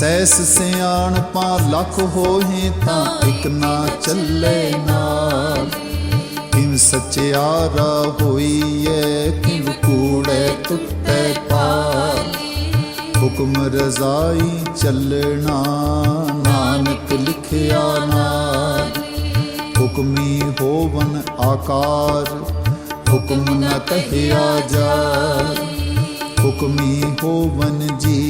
Cess ਸਿਆਣ ਪਾ ਲਖ ਹੋਏ ਤਾਂ ਇਕ ਨਾ ਚੱਲੇ ਨਾਲ। ਕਿਵ ਸਚਿਆਰਾ ਹੋਈਐ, ਕਿਵ ਕੂੜੈ ਟੁੱਟੈ ਪਾਰ ਹੁਕਮ ਰਜ਼ਾਈ ਚੱਲਣਾ, ਨਾਨਕ ਲਿਖਿਆ ਨਾਮ ਹੁਕਮੀ ਹੋਵਨ ਆਕਾਰ, ਹੁਕਮ ਨ ਕਹਿਆ ਜਾ ਹੁਕਮੀ ਹੋਵਨ ਜੀ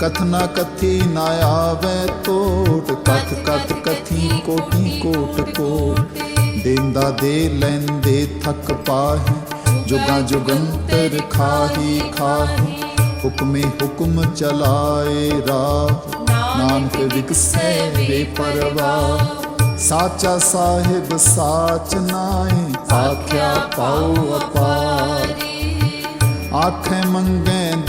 ਕਥਨਾ ਕਥੀ ਨਾ ਆਵੇ ਟੋਟ ਕਥ ਕਥ, ਕਥੀ ਕੋਟੀ ਕੋਟ ਕੋਟ। ਦੇਂਦਾ ਦੇ ਲੈਂਦੇ ਥਕ ਪਾਹੀ, ਜੁਗਾ ਜੁਗੰਤਰ ਖਾਹੀ ਖਾਹੀ। ਹੁਕਮੇ ਹੁਕਮ ਚਲਾਏ ਰਾਹ, ਨਾਨਕ ਵਿਕਸੈ ਬੇਪਰਵਾਹ ਸਾਚਾ ਸਾਹਿਬ ਸਾਚ ਨਾਏ ਆਖਿਆ ਪਾਉ ਅਪਾਰ। ਆਖੇ ਮੰਗੇ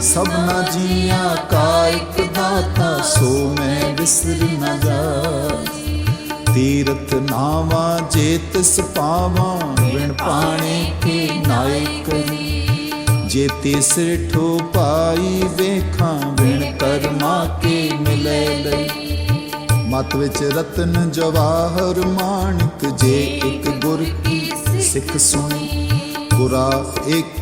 ਸਭਨਾ ਜੀਆਂ ਕਾ ਇੱਕ ਦਾਤਾ, ਸੋ ਮੈਂ ਵਿਸਰ ਨ ਜਾਏ ਤੀਰਥ ਨਾਵਾ ਜੇ ਤਿਸ ਪਾਵਾਂ ਵਿਣ ਪਾਣੇ ਕੇ ਨਾਇਕ ਜੇ ਤਿਸ ਠੋ ਪਾਈ ਵੇਖਾਂ ਵਿਣ ਕਰਮਾ ਕੇ ਮਿਲੇ ਲਈ। ਮਤ ਵਿੱਚ ਰਤਨ ਜਵਾਹਰ ਮਾਨਕ ਜੇ ਇੱਕ ਗੁਰ ਕੀ ਸਿੱਖ ਸੁਣੀ। ਗੁਰਾ ਇੱਕ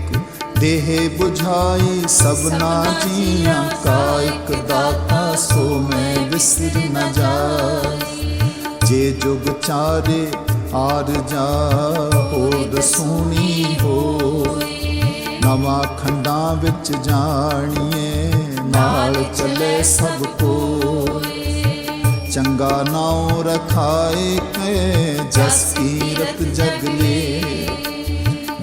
ਦੇਹ 부ਝਾਈ ਸਭਨਾ ਜੀਆਂ ਕਾ ਇੱਕ ਦਾਤਾ ਸੋ ਮੈਂ ਵਿਸਰ ਨ ਜਾਏ ਜੇ ਜੁਗ ਚਾਰੇ ਆਰ ਜਾ ਹੋਦ ਸੁਣੀ ਹੋ ਨਵਾਂ ਖੰਡਾਂ ਵਿੱਚ ਜਾਣੀਏ ਨਾਲ ਚੱਲੇ ਸਭ ਕੋਈ ਚੰਗਾ ਨਾਉ ਰਖਾਏ ਕੇ ਜਸ ਕੀਰਤ ਜਗਲੇ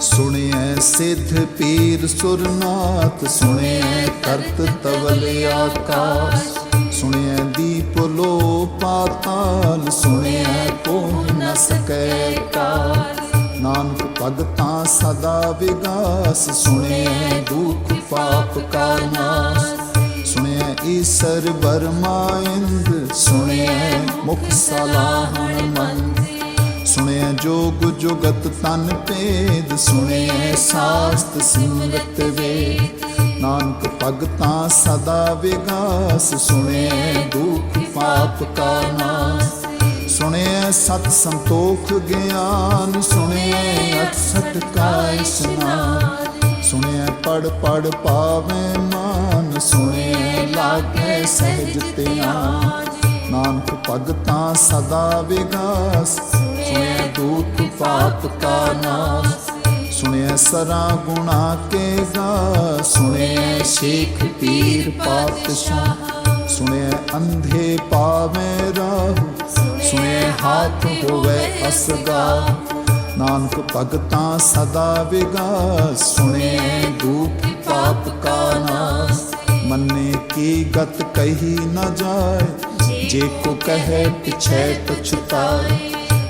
ਸੁਣਿਐ ਸਿੱਧ ਪੀਰ ਸੁਰਨਾਥ, ਸੁਣਿਐ ਕਰਤ ਤਵਲ ਆਕਾਸ, ਸੁਣਿਐ ਦੀਪ ਲੋ ਪਾਤਾਲ ਸੁਣਿਐ ਕੋ ਨ ਸਕੈ ਕਾਲ। ਨਾਨਕ ਭਗਤਾਂ ਸਦਾ ਵਿਗਾਸ, ਸੁਣਿਐ ਦੁਖ ਪਾਪ ਕਾ ਨਾਸ। ਸੁਣਿਐ ਈਸਰ ਬਰਮਾ ਇੰਦ, ਸੁਣਿਐ ਮੁਖ ਸਲਾਹਣ ਮਨ ਸੁਣਿਆ ਜੋਗ ਜੁਗਤ ਤਨ ਭੇਦ, ਸੁਣਿਆ ਸਾਸਤ ਸਿਮਰਤ ਵੇ ਨਾਨਕ ਭਗਤਾਂ ਸਦਾ ਵਿਗਾਸ ਸੁਣਿਐ ਦੁਖ ਪਾਪ ਕਾ ਨਾਸ। ਸੁਣਿਆ ਸਤ ਸੰਤੋਖ ਗਿਆਨ ਸੁਣਿਐ ਅਠਸਠ ਕਾ ਇਸਨਾਨ ਸੁਣਿਐ ਪੜ ਪੜ ਪਾਵੇ ਮਾਨ, ਸੁਣਿਆ ਲਾਗੇ ਸਹਿਜ ਧਿਆਨ। ਨਾਨਕ ਭਗਤਾਂ ਸਦਾ ਵਿਗਾਸ ਸੁਣਿਐ ਦੂਤ ਪਾਪ ਕਾ ਨਾਸ। ਸੁਣਿਐ ਸਰਾ ਗੁਣਾ ਕੇ ਗਾ ਸੁਣਿਐ ਸ਼ੇਖ ਪੀਰ ਪਾਤਸ਼ਾਹ। ਸੁਣਿਐ ਅੰਧੇ ਪਾਵੇਂ ਰਾਹ। ਸੁਣਿਐ ਹਾਥ ਹੋਵੇ ਅਸਗਾ ਨਾਨਕ ਭਗਤਾਂ ਸਦਾ ਵਿਗਾ ਸੁਣਿਐ ਦੂਤ ਪਾਪ ਕਾ ਨਾਸ। ਮੰਨੇ ਕੀ ਗਤ ਕਹੀ ਨਾ ਜਾਏ। ਜੇ ਕੋ ਕਹੇ ਪਿਛੈ ਪਛਤਾਏ।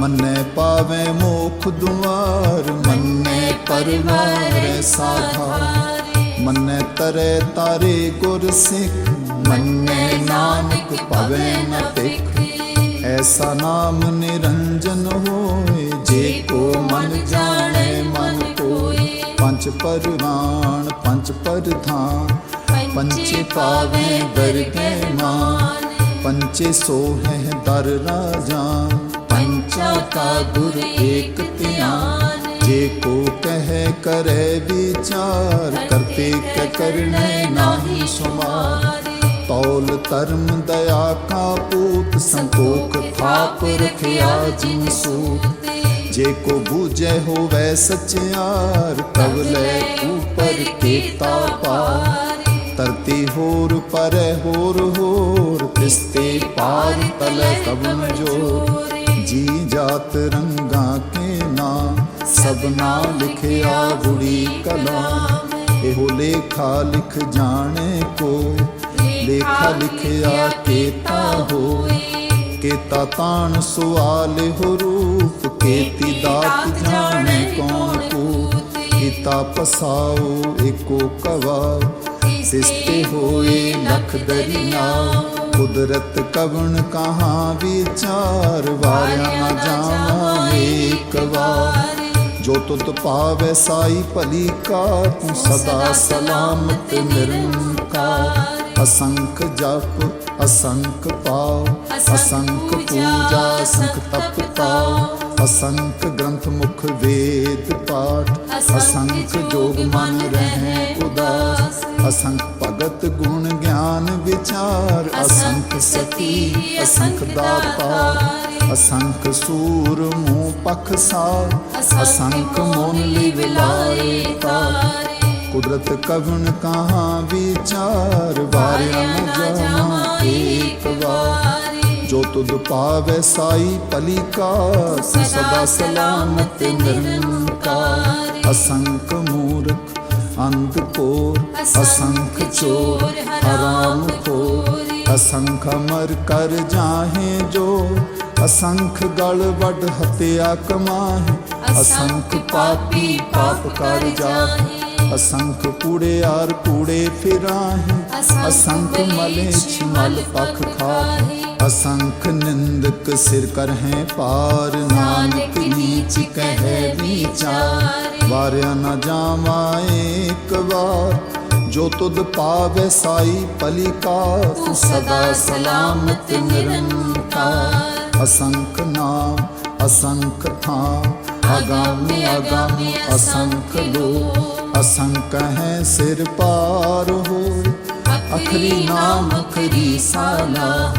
ਮੰਨੇ ਪਾਵੇ ਮੋਖ ਦੁਆਰ, ਮੰਨੇ ਪਰਵਾਰ ਸਾਧਾ ਮੰਨੇ ਤਰੇ ਤਾਰੇ ਗੁਰ ਸਿੱਖ, ਮੰਨੇ ਨਾਨਕ ਪਵੇ ਨ ਟਿਕ ਐਸਾ ਨਾਮ ਨਿਰੰਜਨ ਹੋਏ, ਜੇ ਕੋ ਮਨ ਜਾਣੇ ਮਨ ਕੋਈ ਪੰਜ ਪਰਵਾਨ ਪੰਜ ਪਰਧਾਨ ਪੰਚੇ ਪਾਵੇ ਦਰਗੇ ਮਾਨ ਪੰਚੇ ਸੋਹੈ ਦਰ ਰਾਜਾਨ। ਪੰਚਾ ਕਾ ਗੁਰ ਏਕ ਧਿਆਨ। ਜੇ ਕੋ ਕਹੈ ਕਰੈ ਵਿਚਾਰ ਕਰਤੇ ਕ ਕਰਨੇ ਨਾਹੀ ਸੁਮਾਰ। ਤੌਲ ਧਰਮ ਦਇਆ ਕਾ ਪੂਤ, ਸੰਤੋਖ ਥਾਪ ਰਖਿਆ ਜਿਨ ਸੂਤ। ਜੇ ਕੋ ਬੂਝੈ ਹੋਵੇ ਸਚਿਆਰ ਕਵਲੇ ਉਪਰ ਕੀਤਾ ਪਾਰ। ਧਰਤੀ ਹੋਰ ਪਰੈ ਹੋਰ ਹੋਰ ਤਿਸਤੇ ਪਾਰ ਤਲੇ ਕਬਨ ਜੋ ਜੀ ਜਾਤ ਰੰਗਾਂ ਕੇ ਨਾਂ ਸਭਨਾ ਲਿਖਿਆ ਗੁੜੀ ਕਲਾਮ। ਇਹੋ ਲੇਖਾ ਲਿਖ ਜਾਣੇ ਕੋ ਲੇਖਾ ਲਿਖਿਆ ਕੀਤਾ ਹੋਏ ਕੀਤਾ ਤਾਣ ਸੁਆਲ ਹੋ ਰੂਪ, ਕੀਤੀ ਦਾਤ ਜਾਣੇ ਕੌਣ ਕੋ ਕੀਤਾ ਪਸਾਓ ਏਕੋ ਕਵਾ ਸਿਸਤੇ ਹੋਏ ਲਖ ਦਰਿਆ। ਕੁਦਰਤ ਕਵਣ ਕਹਾਂ ਵਿਚਾਰ ਵਾਰਿਆ ਨਾ ਜਾਵਾਂ ਏਕ ਵਾਰ। ਜੋ ਤੁਤ ਪਾਵੈ ਸਾਈ ਭਲੀ ਕਾ ਤੂੰ ਸਦਾ ਸਲਾਮਤ ਨਿਰੰਕਾਰ। ਅਸੰਖ ਜਪ ਅਸੰਖ ਪਾਉ ਅਸੰਖ ਪੂਜਾ ਅਸੰਖ ਤਪ ਤਾਉ ਅਸੰਖ ਗ੍ਰੰਥ ਮੁਖ ਵੇਦ ਪਾਠ। ਅਸੰਖ ਜੋਗ ਮਨ ਰਹਿ ਉਦਾਸ। ਅਸੰਖ ਭਗਤ ਗੁਣ ਗਿਆਨ ਵਿਚਾਰ। ਅਸੰਖ ਸਤੀ ਅਸੰਖ ਦਾਤਾ ਅਸੰਖ ਸੂਰ ਮੂਹ ਪਖ ਸਾਰ। ਅਸੰਖ ਮੋਨ ਲਈ ਵਿਲਾਏ ਤਾਰ। ਕੁਦਰਤ ਕਵਣ ਕਹਾਂ ਵਿਚਾਰ। ਵਾਰਿਆ ਨ ਜਾਵਾਂ ਏਕ ਵਾਰ। ਜੋ ਤੁਧ ਪਾਵੈ ਸਾਈ ਤੂੰ ਸਦਾ ਸਲਾਮਤ ਨਿਰੰਕਾਰ। ਅਸੰਖ ਮੂਰਖ ਅੰਤ ਕੋਰ, ਅਸੰਖ ਚੋਰ, ਹਰਾਮ ਖੋਰ ਅਸੰਖ ਅਮਰ ਕਰ ਜਾਹੇ ਜੋ, ਅਸੰਖ ਗਲ ਵੱਡ ਹਤਿਆ ਕਮਾਹੇ। ਅਸੰਖ ਪਾਪੀ ਪਾਪ ਕਰ ਜਾਹੇ। ਅਸੰਖ ਕੂੜਿਆਰ ਕੂੜੇ ਫਿਰਾਹੇ। ਅਸੰਖ ਮਲੇਛ ਮਲ ਪਖ ਖਾਹੇ। ਅਸੰਖ ਨਿੰਦਕ ਸਿਰ ਕਰ ਹੈ ਪਾਰ ਨਾਨਕ ਨੀਚ ਕਹੈ ਵਿਚਾਰ। ਵਾਰਿਆ ਨਾ ਜਾਵਾਂ ਏਕ ਵਾਰ ਜੋ ਤੁਧ ਪਾਵੈ ਸਾਈ ਭਲੀ ਕਾਰ ਤੂੰ ਸਦਾ ਸਲਾਮਤ ਨਿਰੰਕਾਰ। ਅਸੰਖ ਨਾਮ ਅਸੰਖ ਥਾਂ। ਅਗਾਮੀ ਅਗਾਮੀ ਅਸੰਖ ਲੋ ਅਸੰਖ ਹੈ ਸਿਰ ਪਾਰ ਹੋਏ। ਅਖਰੀ ਨਾਮ ਅਖਰੀ ਸਾਲਾ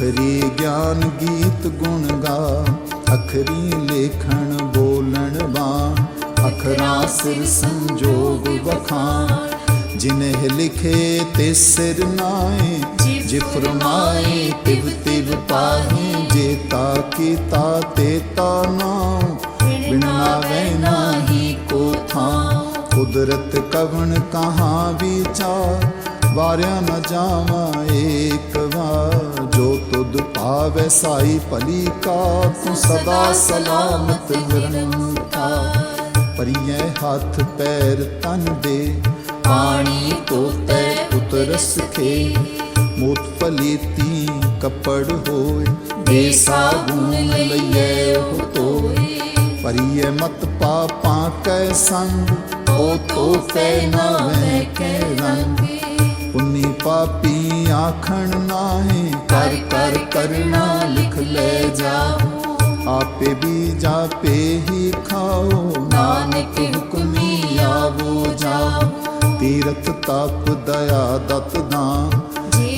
ਅਖਰੀ ਗਿਆਨ ਗੀਤ ਗੁਣ ਗਾ, ਅਖਰੀ ਲੇਖਣ ਬੋਲਣ ਬਾ ਅਖਰਾਂ ਸਿਰ ਸੰਜੋਗ ਵਖਾਣ ਜਿਨਹਿ ਲਿਖੇ ਤੇ ਸਿਰ ਨਾਏ ਜੇ ਫਰਮਾਏ, ਤਿਵ ਤਿਵ ਪਾਹੇ, ਜੇ ਤਾ ਕੀਤਾ ਤੇ ਤਾ ਨਾਮ ਬਿਨਾ ਵੈ ਨਾਹੀ ਕੋ ਥਾਂ, ਕੁਦਰਤ ਕਵਣ ਕਹਾ ਵਿਚਾਰ। ਵਾਰਿਆ ਨ ਜਾਵਾਂ ਏਕ ਵਾਰ। ਜੋ ਤੁਧ ਪਾਵੈ ਸਾਈ ਭਲੀ ਕਾ, ਤੂੰ ਸਦਾ ਸਲਾਮਤ ਨਿਰੰਕਾਰ। ਪਰੀਐ ਹੱਥ ਪੈਰ ਤਨ ਦੇ, ਪਾਣੀ ਤੋਤੈ ਉਤਰਸ ਖੇ। ਮੋਤ ਪਲੀਤੀ ਕੱਪੜ ਹੋਏ ਦੇ ਸਾਬੂਨ ਲਈਐ ਉਹ ਤੋਏ। ਪਰੀਐ ਮਤ ਪਾਪਾਂ ਕੈ ਸੰਗ, ਉਹ ਤੋਪੈ ਨਾ ਵੈ ਕੈ ਰੰਗ। ਪਾਪੀ ਆਖਣ ਨਾਹੀ ਕਰ ਕਰ ਕਰਨਾ ਲਿਖ ਲੈ ਜਾਓ। ਆਪੇ ਵੀ ਜਾਪੇ ਹੀ ਖਾਓ ਨਾਨਕ ਹੁਕਮੀ ਆਵੋ ਜਾਓ। ਤੀਰਥ ਤਪ ਦਇਆ ਦਤ ਦਾਨ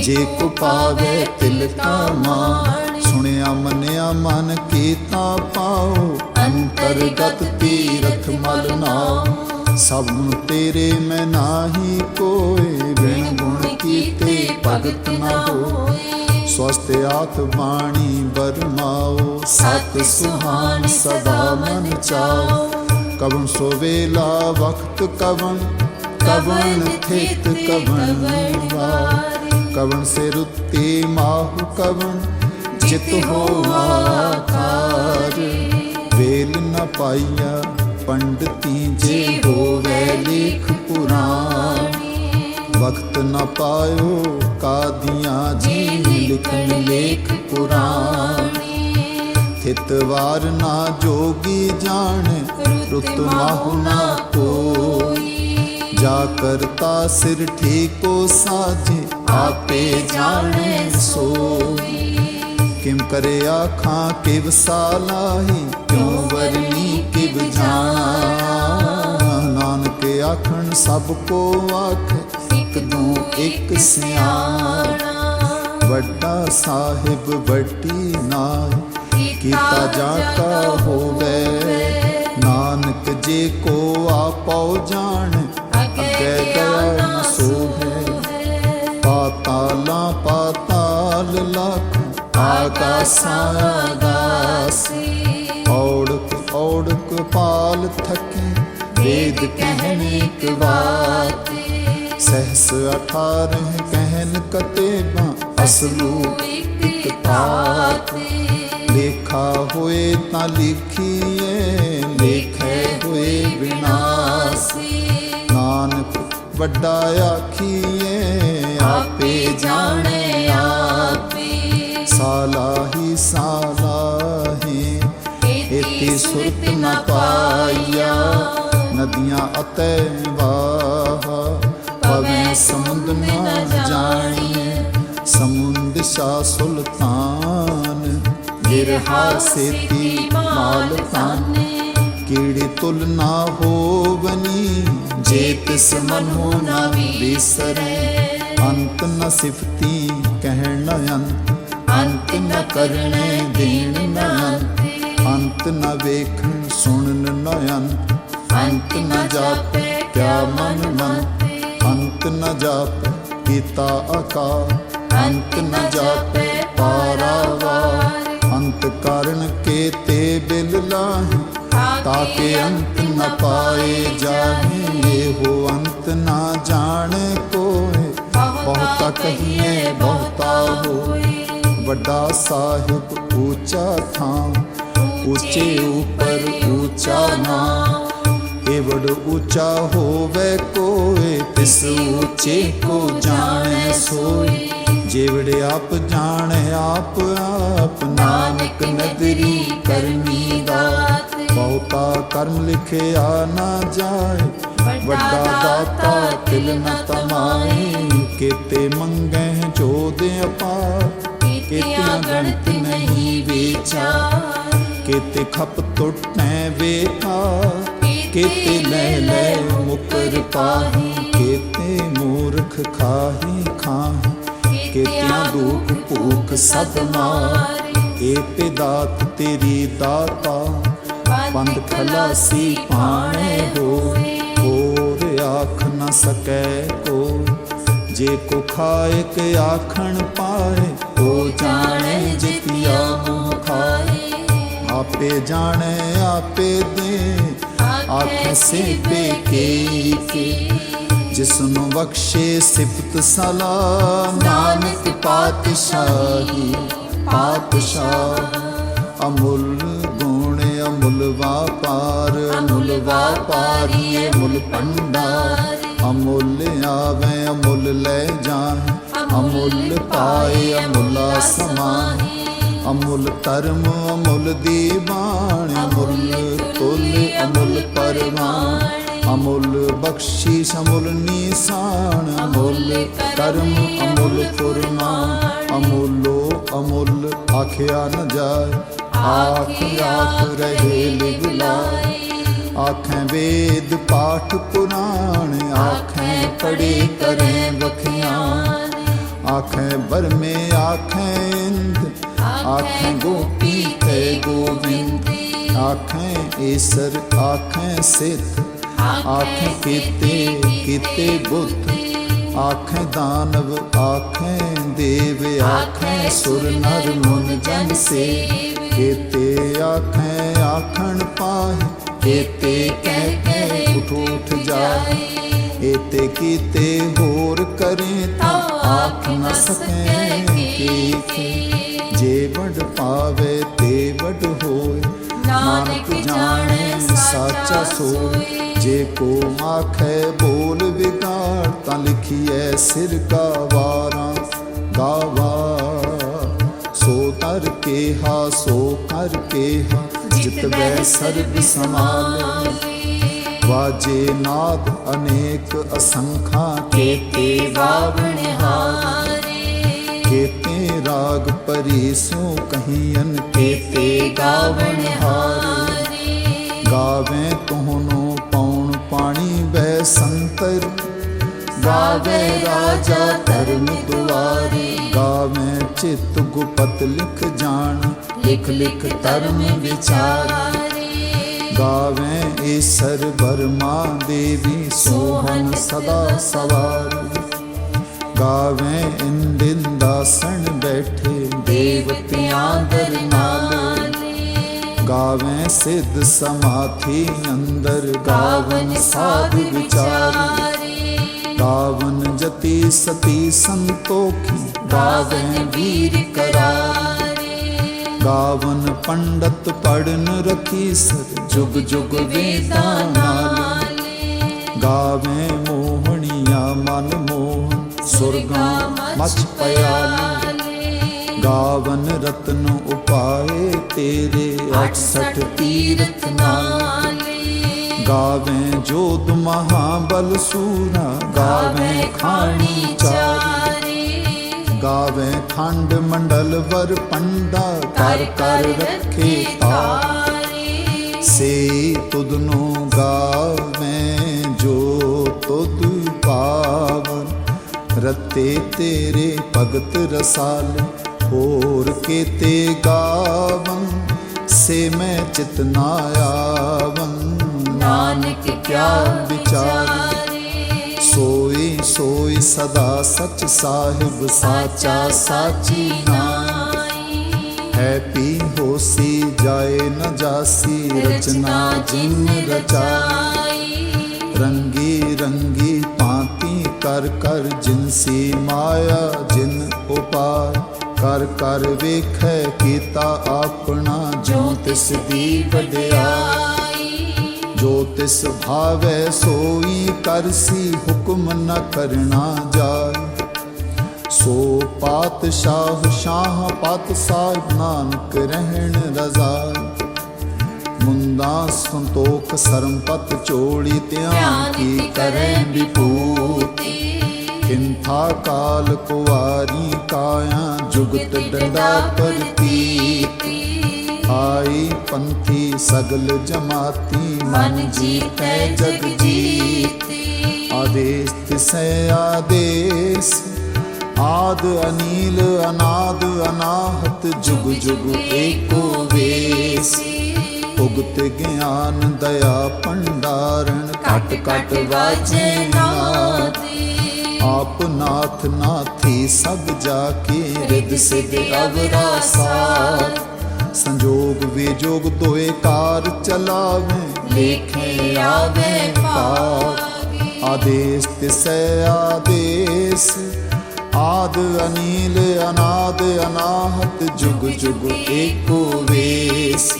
ਜੇ ਕੋ ਪਾਵੇ ਤਿਲ ਕਾ ਮਾਨ ਸੁਣਿਆ ਮੰਨਿਆ ਮਨ ਕੀਤਾ ਪਾਓ ਅੰਤਰਗਤ ਤੀਰਥ ਮਲ ਨਾਮ ਸਭ ਨੂੰ ਤੇਰੇ ਮੈਂ ਨਾਹੀ ਕੋਏ ਬਿਨ ਗੁਣ ਭਗਤ ਨਾ ਹੋਏ ਸਵਸਤ ਆਤ ਬਾਣੀ ਬਰਮਾਓ ਸਤ ਸੁਹਾਨ ਸਦਾ ਮਨ ਚਾਓ ਕਵਨ ਸੋ ਵੇਲਾ ਵਕਤ ਕਵਨ ਕਵਨ ਥਿਤ ਕਵਨ ਕਵਨ ਸੇ ਰੁੱਤੀ ਮਾਹੁ ਕਵਨ ਜਿਤ ਹੋਵਾ ਖਾਰ ਵੇਲ ਨ ਪਾਈਆ ਪੰਡਤੀ ਜੇ ਹੋਵੇ ਲੇਖ ਪੁਰਾਣ। ਵਕਤ ਨ ਪਾਇਓ ਕਾਦੀਆਂ ਜੀ ਲਿਖਨ ਲੇਖ ਪੁਰਾਣੀ। ਥਿਤ ਵਾਰ ਨਾ ਜੋਗੀ ਜਾਣ ਰੁੱਤ ਮਾਹੁ ਨਾ ਕੋਈ। ਜਾ ਕਰਤਾ ਸਿਰ ਠੀਕੋ ਸਾਜੇ ਆਪੇ ਜਾਣੇ ਸੋਈ ਕਿਮ ਕਰੇ ਆਖਾਂ ਕਿਵ ਸਾਲਾਹੀ ਕਿਉ ਵਰਨੀ ਕਿਵ ਜਾਣ। ਨਾਨਕ ਆਖਣ ਸਭ ਕੋ ਆਖ ਇਕ ਸਿਆਣਾ। ਵੱਡਾ ਸਾਹਿਬ ਵੱਡੀ ਨਾਇ ਕੀਤਾ ਜਾਤਾ ਹੋਵੇ। ਨਾਨਕ ਜੇ ਕੋ ਆਪਉ ਜਾਣ ਅੱਗੇ ਦਇਆ ਸੋਹੈ। ਪਾਤਾਲਾਂ ਪਾਤਾਲ ਲਖ ਆਕਾਸਾਂ ਆਗਾਸੀ ਔੜਕ ਔੜਕ ਪਾਲ ਥਕੇ ਵੇਦ ਕਹਿਨ ਇੱਕ ਬਾਤ ਸਹਸ 18 ਕਹਿਨ ਕਤੇਬਾ, ਅਸਲੂ ਇਕ ਤਾਤ ਲੇਖਾ ਹੋਏ ਤਾਂ ਲਿਖੀਏ ਲੇਖੇ ਹੋਏ ਵਿਨਾਸੀ। ਨਾਨਕ ਵੱਡਾ ਆਖੀਏ ਆਪੇ ਜਾਣੇ ਆਪੇ। ਸਾਲਾਹੀ ਸਾਲਾਹੀ ਇਤੀ ਸੁਰਤ ਨ ਪਾਇਆ ਨਦੀਆਂ ਅਤੇ ਵਾਹ ਪਵੇਂ ਸਮੁੰਦ ਨ ਜਾਣੀਏ ਸਮੁੰਦ ਸ਼ਾ ਸੁਲਤਾਨ। ਗਿਰਹਾ ਸੇਤੀ ਮਾਲ ਤਾਨ ਕੀੜੀ ਤੁਲ ਹੋਵਨੀ, ਜੇ ਤਿਸ ਮਨੋ ਨਾ ਵਿਸਰੇ। ਅੰਤ ਨ ਸਿਫਤੀ ਕਹਿਣ ਅੰਤ ਅੰਤ ਨ ਕਰਨੇ ਦੇਣ ਨ ਅੰਤ। ਅੰਤ ਨ ਵੇਖਣ ਸੁਣਨ ਨ ਅੰਤ ਅੰਤ ਨ ਜਾਪੇ ਕਿਆ ਮਨ ਮਨ ਅੰਤ ਨ ਜਾਪੇ ਕੀਤਾ ਆਕਾਰ। ਅੰਤ ਨ ਜਾਪੇ ਪਾਰਾਵਾਰ। ਅੰਤ ਕਰਨ ਕੇ ਤੇ ਬਿਲ ਲਾਹੀ। ਤਾਕੇ ਅੰਤ ਨ ਪਾਏ ਜਾਹੇ। ਇਹੋ ਅੰਤ ਨਾ ਜਾਣ ਕੋਏ ਬਹੁਤਾ ਕਹੀਏ, ਬਹੁਤਾ ਹੋਏ। ਵੱਡਾ ਸਾਹਿਬ ਉੱਚਾ ਥਾਂ। ਉੱਚੇ ਉਪਰ ਉੱਚਾ ਨਾਮ। ਏਵੜ ਉੱਚਾ ਹੋਵੇ ਕੋਏ, ਤਿਸ ਉੱਚੇ ਕੋ ਜਾਣੈ ਸੋਈ ਜੇਵੜ ਆਪ ਜਾਣੇ, ਆਪ ਆਪ ਨਾਨਕ ਨਦਰੀ ਕਰਮੀ ਦਾਤ। ਬਹੁਤਾ ਕਰਮ ਲਿਖਿਆ ਨਾ ਜਾਏ, ਵੱਡਾ ਦਾਤਾ ਤਿਲ ਨ ਤਮਾਏ। ਕੀਤੇ ਮੰਗੇ ਜੋਦ ਅਪਾਰ, ਕੀਤਿਆਂ ਗਣਤ ਨਹੀਂ ਵਿਚਾਰ। ਕਿਤੇ ਖਪ ਟੁੱਟੈ ਵੇਖਾ ਕੀਤੇ ਲੈ ਲੈ ਮੁਕਰ ਪਾਹੀ। ਕੀਤੇ ਮੂਰਖ ਖਾਹੀ ਖਾਹੀ। ਕੀਤਿਆਂ ਦੁਖ ਭੂਖ ਸਭ ਮਾਰ। ਏ ਦਾਤ ਤੇਰੀ ਦਾਤਾ। ਬੰਦ ਖਲਾਸੀ ਪਾਣੇ ਹੋਏ। ਹੋਰ ਆਖ ਨ ਸਕੈ ਕੋ। ਜੇ ਕੋ ਖਾਏ ਕੇ ਆਖਣ ਪਾਏ। ਉਹ ਜਾਣੇ ਜਿਤਿਆ ਮੂੰਹ ਖਾਏ। ਆਪੇ ਜਾਣੇ ਆਪੇ ਦੇ। ਆਖ ਸਿਪੇ ਕੇ ਕੇ ਜਿਸ ਨੂੰ ਬਖਸ਼ੇ ਸਿਫਤ ਸਲਾਮ ਨਾਨਕ ਪਾਤਸ਼ਾਹੀ ਪਾਤਸ਼ਾਹ ਅਮੁੱਲ ਗੁਣ ਅਮੁੱਲ ਵਾਪਾਰ ਅਮੁੱਲ ਵਾਪਾਰੀ ਮੁੱਲ ਭੰਡਾਰ ਅਮੁੱਲ ਆਵੇ ਅਮੁੱਲ ਲੈ ਜਾਏ ਅਮੁੱਲ ਪਾਏ ਅਮੁੱਲਾ ਸਮਾਨ ਅਮੁੱਲ ਧਰਮ ਅਮੁੱਲ ਦੀਵਾਨ ਅਮੁੱਲ ਤੁਲ ਅਮੁੱਲ ਪਰਮਾਨ ਅਮੁੱਲ ਬਖਸ਼ੀਸ਼ ਅਮੁੱਲ ਨੀਸਾਨ ਅਮੁੱਲ ਕਰਮ ਅਮੁੱਲ ਫੁਰਮਾਨ ਅਮੁੱਲੋ ਅਮੁੱਲ ਆਖਿਆ ਨ ਜਾਏ ਆਖ ਆਖ ਰਹੇ ਲਿਵ ਆਖੈ ਵੇਦ ਪਾਠ ਪੁਰਾਣ ਆਖੈ ਪੜੇ ਕਰੇ ਵਖਿਆਨ ਆਖੈ ਬਰਮੇ ਆਖੇ ਇੰਦ, ਆਖੇ ਗੋਪੀ ਤੇ ਗੋਬਿੰਦ ਆਖੈ ਈਸਰ ਆਖੇ ਸਿੱਧ। ਆਖੇ ਕੀਤੇ ਕੀਤੇ ਬੁੱਧ। ਆਖੇ ਦਾਨਵ, ਆਖੈ ਦੇਵ, ਆਖੇ ਸੁਰ ਨਰ ਮਨ ਜਨ ਸੇ। ਕੀਤੇ ਆਖੈ, ਆਖਣ ਪਾਏ ਕੀਤੇ ਕਹਿ ਕੇ ਉਠ ਉਠ ਜਾਏ ਏਤੇ ਕੀਤੇ ਹੋਰ ਕਰੇ ਤਾਂ ਆਖ ਨ ਸਕੇ। ਕੀ ਜੇ ਵਡ ਪਾਵੇ, ਤੇ ਵਡ ਹੋਏ। ਨਾਨਕ ਜਾਣੇ ਸਾਚਾ ਸੋਏ ਜੇ ਕੋ ਆਖੇ ਬੋਲ ਵਿਗਾੜ ਤਾਂ ਲਿਖੀਐ ਸਿਰ ਕਾ ਵਾਰਾਂ। ਗਾਵਾ ਸੋ ਤਰ ਕੇ ਹਾ ਸੋ ਕਰ ਕੇ ਹਾ ਜਿਤ ਬੈ ਸਰਬ ਸਮਾਲੇ ਵਾਜੇ ਨਾਦ ਅਨੇਕ ਅਸੰਖਾ ਕੇਤੇ ਵਾਵਣ ਹਾਰੇ ਕੇਤੇ ਰਾਗ ਪਰੀ ਸੋ ਕਹੀਨ ਕੇਤੇ ਗਾਵਣ ਹਾਰੇ। ਗਾਵੇ ਤੋਹਨੋ ਪੌਣ ਪਾਣੀ ਬੈ ਸੰਤਰ। ਗਾਵੇ ਰਾਜਾ ਧਰਮ ਦੁਆਰੇ। ਗਾਵੇ ਚਿਤ ਗੁਪਤ ਲਿਖ ਜਾਣ। ਲਿਖ ਲਿਖ ਧਰਮ ਵਿਚਾਰ। ਗਾਵੇ ਈਸਰ ਬਰਮਾ ਦੇਵੀ ਸੋਹਣ ਸਦਾ ਸਵਾਰ। ਗਾਵੇ ਇੰਦਿਨ ਦਾਸਣ ਬੈਠੇ ਦੇਵਤਿਆਂ ਦਰ ਨਾਲੇ ਗਾਵੇ ਸਿੱਧ ਸਮਾਥੀ ਅੰਦਰ ਗਾਵਨ ਸਾਧ ਵਿਚਾਰ। ਗਾਵਨ ਜਤੀ ਸਤੀ ਸੰਤੋਖੀ ਗਾਵਨ ਵੀਰ ਕਰਾਰੇ। ਗਾਵਨ ਪੰਡਤ ਪੜਨ ਰਖੀ ਸਰ ਜੁਗ ਜੁਗ ਵੇਦਾਂ ਨਾਲ। ਗਾਵੇ ਮੋਹਣੀਆਂ ਮਨ ਮੋਹਨ ਸੁਰਗਾਂ ਮਚ ਪਿਆਲੀ, ਗਾਵਨ ਰਤਨ ਉਪਾਏ ਤੇਰੇ 68 ਤੀਰਥ ਨਾਲ। ਗਾਵੇ ਜੋਤ ਮਹਾਬਲ ਸੂਰਾ ਗਾਵੇ ਖਾਣੀ ਚਾਰੀ। ਗਾਵੇ ਖੰਡ ਮੰਡਲ ਵਰ ਪੰਡਾ ਕਰ ਕਰ ਰੱਖੇ ਤਾਰੇ ਸੇ ਤੁਧ ਨੂੰ ਗਾਵੇ ਜੋ ਤੁਧ ਪਾਵਨ। ਰਤੇ ਤੇਰੇ ਭਗਤ ਰਸਾਲ ਹੋਰ ਕੀਤੇ ਗਾਵੰ ਸੇ ਮੈਂ ਚਿਤ ਨਾ ਆਵੰ। ਨਾਨਕ ਕਿਆ ਵਿਚਾਰੇ। ਸੋਈ ਸੋਈ ਸਦਾ ਸਚ ਸਾਹਿਬ ਸਾਚਾ ਸਾਚੀ ਨਾਈ ਹੈ ਪੀ ਹੋਸੀ ਜਾਏ ਨ ਜਾਸੀ ਰਚਨਾ ਜਿਨ ਰਚਾਈ। ਰੰਗੀ ਰੰਗੀ ਕਰ ਕਰ ਜਿਨਸੀ ਮਾਇਆ, ਜਿਨ ਉਪਾਇ ਕਰ ਕਰ ਵੇਖੈ ਕੀਤਾ ਆਪਣਾ, ਜੋ ਤਿਸ ਦੀ ਵਡਿਆਈ। ਜੋ ਤਿਸ ਭਾਵੈ ਸੋਈ ਕਰਸੀ ਹੁਕਮ ਨ ਕਰਨਾ ਜਾਏ ਸੋ ਪਾਤਸ਼ਾਹ, ਸ਼ਾਹ ਪਤ ਸਾਹਿਬ ਨਾਨਕ ਰਹਿਣ ਰਜ਼ਾਈ ਮੁੰਦਾ ਸੰਤੋਖ ਸਰਮਪਤ ਚੋੜੀ ਧਿਆਨ ਕੀ ਕਰੈ ਵਿਭੂਤੀ? ਕਿੰਥਾ ਕਾਲ ਕੁਵਾਰੀ ਕਾਇਆ ਜੁਗਤ ਡੰਡਾ ਪਰਤੀਤੀ ਆਈ ਪੰਥੀ ਸਗਲ ਜਮਾਤੀ ਮਨ ਜੀਤੈ ਜਗ ਜੀਤੀ। ਆਦੇਸ ਤਿਸੈ ਆਦੇਸ। ਆਦ ਅਨੀਲ ਅਨਾਦ ਅਨਾਹਤ ਜੁਗ ਜੁਗ ਏਕੋ ਵੇਸ। ਉਗਤ ਗਿਆਨ ਦਇਆ ਭੰਡਾਰਨ ਕਟ ਕਟ ਵਾਜੇ ਨਾਦੀ ਆਪ ਨਾਥ ਨਾਥੀ ਸਭ ਜਾ ਕੇ ਰਿਦ ਸਿਧ ਅਵਰਾ ਸਾਰ ਸੰਜੋਗ ਵਿਜੋਗ ਦੋਏ ਕਾਰ ਚਲਾਵੇ। ਲੇਖੇ ਆਵੇ ਪਾਰ ਆਦੇਸ ਤਿਸੈ ਆਦੇਸ। ਆਦ ਅਨੀਲ ਅਨਾਦ ਅਨਾਹਤ ਜੁਗ ਜੁਗ ਏਕੋ ਵੇਸ।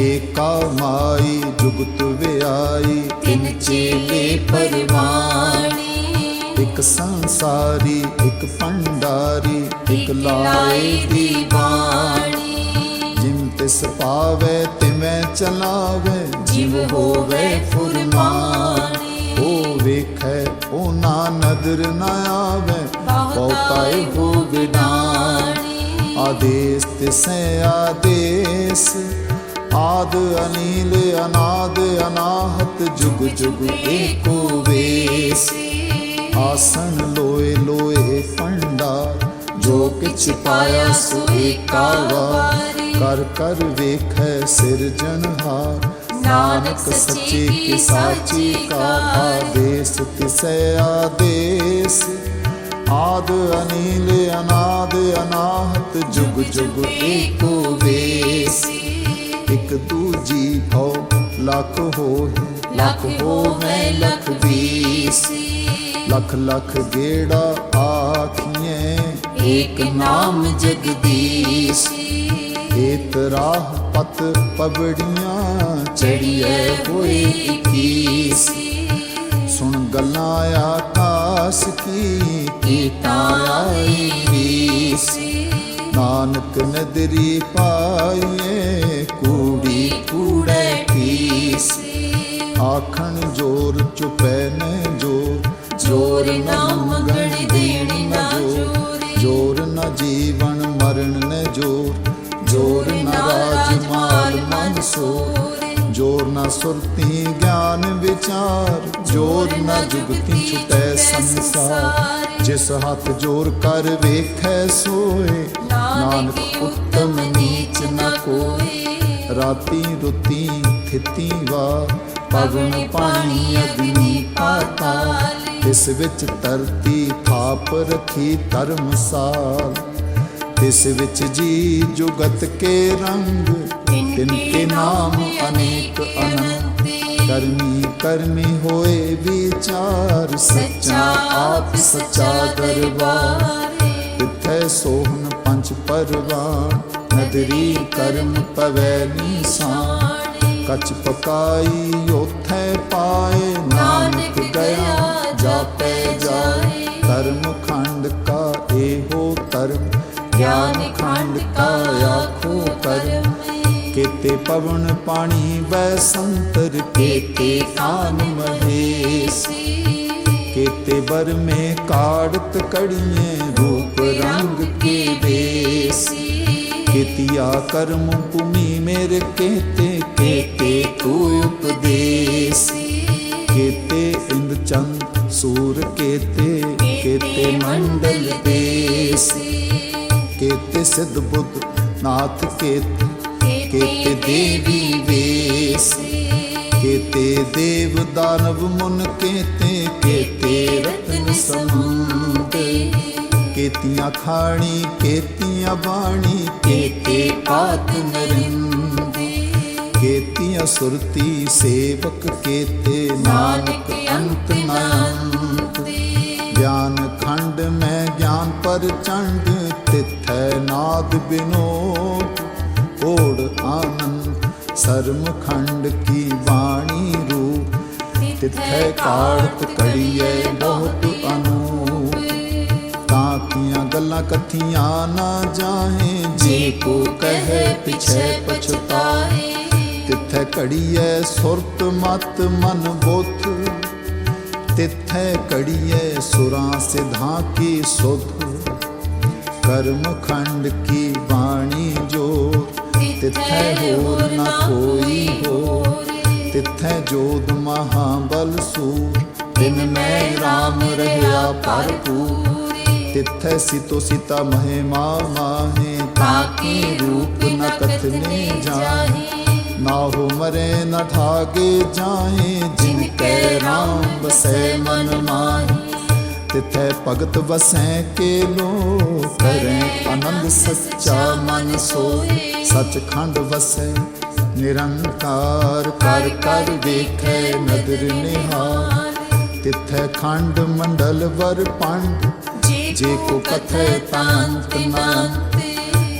ਏਕਾ ਮਾਈ ਜੁਗਤ ਵਿਆਈ। ਤਿਨ ਚੇਲੇ ਪਰਵਾਣੀ। ਇੱਕ ਸੰਸਾਰੀ ਇੱਕ ਭੰਡਾਰੀ ਇੱਕ ਲਾਏ ਦੀ ਬਾਣੀ ਜਿਮ ਤਿਸ ਪਾਵੇ ਤਿਵੇਂ ਚਲਾਵੇ ਜਿਵ ਹੋਵੇ ਫੁਰਮਾਨੀ। ਉਹ ਵੇਖੈ ਉਹ ਨਾ ਨਦਰ ਨ ਆਵੇ। ਬਹੁਤਾਏ ਹੋ ਵਿਡਾਣੀ ਆਦੇਸ ਤਿਸੈ ਆਦੇਸ। ਆਦ ਅਨੀਲ ਅਨਾਦ ਅਨਾਹਤ ਜੁਗ ਜੁਗ ਏਕੋ ਵੇਸ। ਆਸਣ ਲੋਏ ਲੋਏ ਫੰਡਾ ਜੋ ਕਿਛ ਪਾਇਆ ਸੋ ਏਕਾ ਵਾਰ। ਕਰ ਕਰ ਵੇਖੈ ਸਿਰਜਣਹਾਰ ਨਾਨਕ ਸੱਚੇ ਕੀ ਸਾਚੀ ਕਾ ਆਦੇਸ ਤਿਸੈ ਆਦੇਸ। ਆਦ ਅਨੀਲ ਅਨਾਦ ਅਨਾਹਤ ਜੁਗ ਜੁਗ ਏਕੋ ਵੇਸ। ਇਕ ਦੂਜੀ ਭਉ ਲੱਖ ਹੋਏ ਲਖ ਹੋਵੇ ਲਖ ਵੀਸੀ ਲੱਖ ਲੱਖ ਗੇੜਾ ਆਖੀਏ ਏਕ ਨਾਮ ਜਗਦੀਸ਼ੀ। ਏਤ ਰਾਹ ਪਤ ਪਬੜੀਆਂ ਚੜੀਏ ਹੋਏ ਇਕੀਸੀ। ਸੁਣ ਗੱਲਾਂ ਆਕਾਸ ਕੀ ਕੀਤਾ ਆਈ ਰੀਸੀ ਨਾਨਕ ਨਦਰੀ ਪਾਈਏ ਕੂੜੀ ਕੂੜੇ ਪੀਸੀ। ਆਖਣ ਜੋਰ ਚੁਪੈ ਨ ਜੋਰ ਜੋਰ ਨਾ ਮੰਗਣ ਦੇਣੀ ਨਾ ਜੋਰੀ। ਜੋਰ ਨ ਜੀਵਨ ਮਰਨ ਨ ਜੋਰ ਜੋਰ ਨ ਰਾਜ ਮਾਲ ਮਨ ਸੋਰ। ਜੋਰ ਨਾ ਸੁਰਤੀ ਗਿਆਨ ਵਿਚਾਰ, ਜੋਰ ਨਾ ਜੁਗਤੀ ਛੁਟੈ ਸੰਸਾਰ। ਜਿਸ ਹੱਥ ਜੋਰ ਕਰ ਵੇਖੈ ਸੋਏ ਨਾਨਕ ਉੱਤਮ ਨੀਚ ਨ ਕੋਈ। ਰਾਤੀ ਰੁਤੀ ਥਿਤੀ ਵਾ, ਪਵਨ ਪਾਣੀ ਅਗਨੀ ਪਾਤਾਲ ਇਸ ਵਿੱਚ ਧਰਤੀ ਥਾਪ ਰਖੀ ਧਰਮਸਾਲ ਇਸ ਵਿੱਚ ਜੀ ਜੁਗਤ ਕੇ ਰੰਗ, ਤਿਨ ਕੇ ਨਾਮ ਅਨੇਕ ਅਨੰਤ। ਕਰਮੀ ਕਰਮੀ ਹੋਏ ਵਿਚਾਰ, ਸੱਚਾ ਆਪ ਸੱਚਾ ਦਰਬਾਰ। ਤਿੱਥੈ ਸੋਹਣ ਪੰਜ ਪਰਵਾਨ, ਨਦਰੀ ਕਰਮ ਪਵੈ ਨੀਸਾਨ। ਕਚ ਪਕਾਈ ਉਥੈ ਪਾਏ, ਨਾਨਕ ਗਿਆ ਜਾਪੈ ਜਾਏ। ਧਰਮ ਖੰਡ ਕਾ ਇਹੋ ਧਰਮ, ਗਿਆਨ ਖੰਡ ਕਾ ਆਖੋ ਕਰਮ ਕੇਤੇ ਪਵਨ ਪਾਣੀ ਵੈ ਸੰਤਰ, ਕੇਤੇ ਕਾਨ ਮਹੇਸੀ। ਕੇਤੇ ਬਰ ਮੇ ਕਾੜਤ ਕੜੀਏ ਰੂਪ ਰੰਗ ਕੇ ਬੇਸੀ ਕੇਤੀਆ ਕਰਮ ਭੂਮੀ ਮੇਰੇ ਕੇਤੇ ਕੇਤੇ ਤੂ ਉਪਦੇਸੀ। ਕੇਤੇ ਇੰਦ ਚੰਦ ਸੂਰ ਕੇਤੇ ਕੇਤੇ ਮੰਡਲ ਦੇਸ। ਕੇਤੇ ਸਿੱਧ ਬੁੱਧ ਨਾਥ ਕੇਤੇ ਕੇਤੇ ਦੇਵੀ ਵੇਸ। ਕੇਤੇ ਦੇਵ ਦਾਨਵ ਮੁਨ ਕੇਤੇ ਕੇਤੇ ਰਤਨ ਸਮੂਹ ਕੇਤੀਆਂ ਖਾਣੀ ਕੇਤੀਆਂ ਬਾਣੀ ਕੇਤੇ ਪਾਤ ਨਰਿੰਦੇ ਕੇਤੀਆਂ ਸੁਰਤੀ ਸੇਵਕ ਕੇਤੇ ਨਾਨਕ ਅੰਤ ਨ ਅੰਤ ਗਿਆਨ ਖੰਡ ਮੈਂ ਗਿਆਨ ਪਰ ਚੰਡ ਤਿਥੈ ਨਾਦ ਬਿਨੋਦ। ਓੜ ਆਨੰਦ ਸਰਮ ਖੰਡ ਕੀ ਬਾਣੀ ਤਿਥੈ ਕਾੜਤ ਕੜੀਐ ਬਹੁਤ ਅਨੂਪ। ਤਾਂ ਕੀਆਂ ਗੱਲਾਂ ਕਥੀਆਂ ਨਾ ਜਾਹੇ, ਜੇ ਕੋ ਕਹੇ ਪਿਛੇ ਪਛਤਾਏ। ਤਿੱਥੈ ਘੜੀਐ ਸੁਰਤ ਮਤ ਮਨ ਬੁੱਧ। ਤਿੱਥੈ ਘੜੀਐ ਸੁਰਾਂ ਸਿਧਾਂ ਕੀ ਸੁਧ। ਕਰਮ ਖੰਡ ਕੀ ਬਾਣੀ ਜੋ ਤਿੱਥੈ ਹੋਰ ਨਾ ਕੋਈ ਹੋ ਤਿੱਥੈ ਜੋਦ ਮਹਾਬਲ ਸੂ ਤਿਨ ਮੈਂ RAM ਰਹਾ ਭਰਪੂਰ। ਤਿੱਥੈ ਸਿਤੋ ਸਿਤਾ ਮਹਿਮਾ ਮਾਹੇ ਤਾਕੀ ਰੂਪ ਨ ਕਥਨੇ ਜਾਹੇ। ਨਾ ਹੋ ਮਰੇ ਨ ਠਾਗੇ ਜਾਏ ਜਿਨ ਕੈ ਰਾਮ ਬਸੈ ਮਨ ਮਾਹੀ। ਤਿਥੈ ਭਗਤ ਵਸੈ ਕੇ ਲੋ ਕਰੇ ਆਨੰਦ ਸੱਚਾ ਮਨ ਸੋਏ ਸਚਖੰਡ ਵਸੈ ਨਿਰੰਕਾਰ ਕਰ ਕਰ ਵੇਖੈ ਨਦਰ ਨਿਹਾਲ। ਤਿਥੈ ਖੰਡ ਮੰਡਲ ਵਰ ਪੰਡ। ਜੇ ਕੋ ਕਥੈ ਤਾਂਤ ਮੰਤ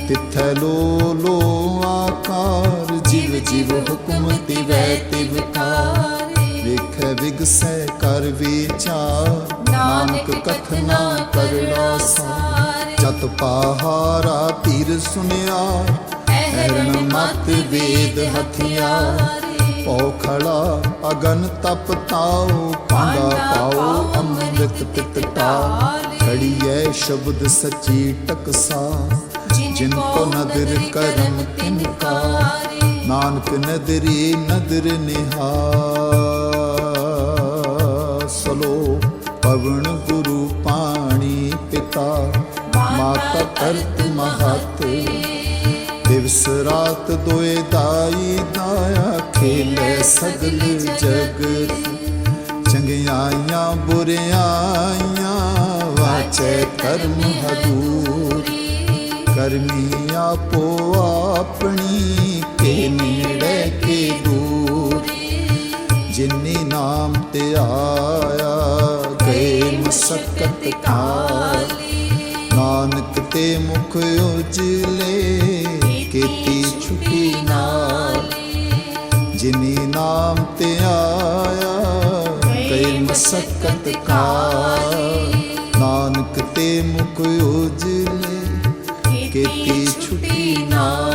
ਤਿਥੈ ਲੋ ਲੋ ਆਕਾਰ। ਜਿਵ ਜਿਵ ਹੁਕਮ ਤਿਵੈ ਤਿਵ ਕਾਰ। ਵੇਖੈ ਵਿਗਸੈ ਕਰ ਵਿਚਾਰ। ਨਾਨਕ ਕਥਨਾ ਕਰੜਾ ਸਾਰ। ਜਤ ਪਾਹਾਰਾ ਧੀਰ ਸੁਨਿਆ ਐਰਣ ਮਤ ਵੇਦ ਹਥਿਆਰ। ਪਉ ਖੜਾ ਅਗਨ ਤਪ ਤਾਉ ਪਾਂਡਾ ਪਾਉ ਅੰਮ੍ਰਿਤ ਤਿਤ ਟਾਲ ਖੜੀਐ ਸ਼ਬਦ ਸੱਚੀ ਟਕਸਾ। ਜਿਨ ਕੋ ਨਦਰ ਕਰਮ ਤਿਨ ਕਾ ਨਾਨਕ ਨਦਰੀ ਨਦਰ ਨਿਹਾ ਸਲੋ ਪਵਨ ਗੁਰੂ ਪਾਣੀ ਪਿਤਾ। ਮਾਤਾ ਕਰਤ ਮਹਤ। ਦਿਵਸ ਰਾਤ ਦੋਏ ਦਾਈ ਦਾਇਆ ਖੇਲੇ ਸਗਲ ਜਗਤ ਚੰਗਿਆਈਆਂ, ਬੁਰਿਆਈਆਂ, ਵਾਚੈ ਕਰਮ ਹਦੂਰ ਕਰਮੀ ਆਪੋ ਆਪਣੀ ਕੇ ਨੇੜੇ ਕੇ ਦੂਰ। ਜਿਨੀ ਨਾਮ ਤੇ ਆਇਆ, ਗਏ ਮਸਕਤ ਕਾਲ ਨਾਨਕ ਤੇ ਮੁਖ ਉਜਲੇ ਕੀਤੀ ਛੁਟੀ ਨਾਲ। ਜਿਨੀ ਨਾਮ ਤੇ ਆਇਆ ਗਏ ਮਸਕਤ ਕਾਲ। ਨਾਨਕ ਤੇ ਮੁਖ ਉਜਲੇ, ਕੀਤੀ ਛੁਟੀ ਨਾਲ।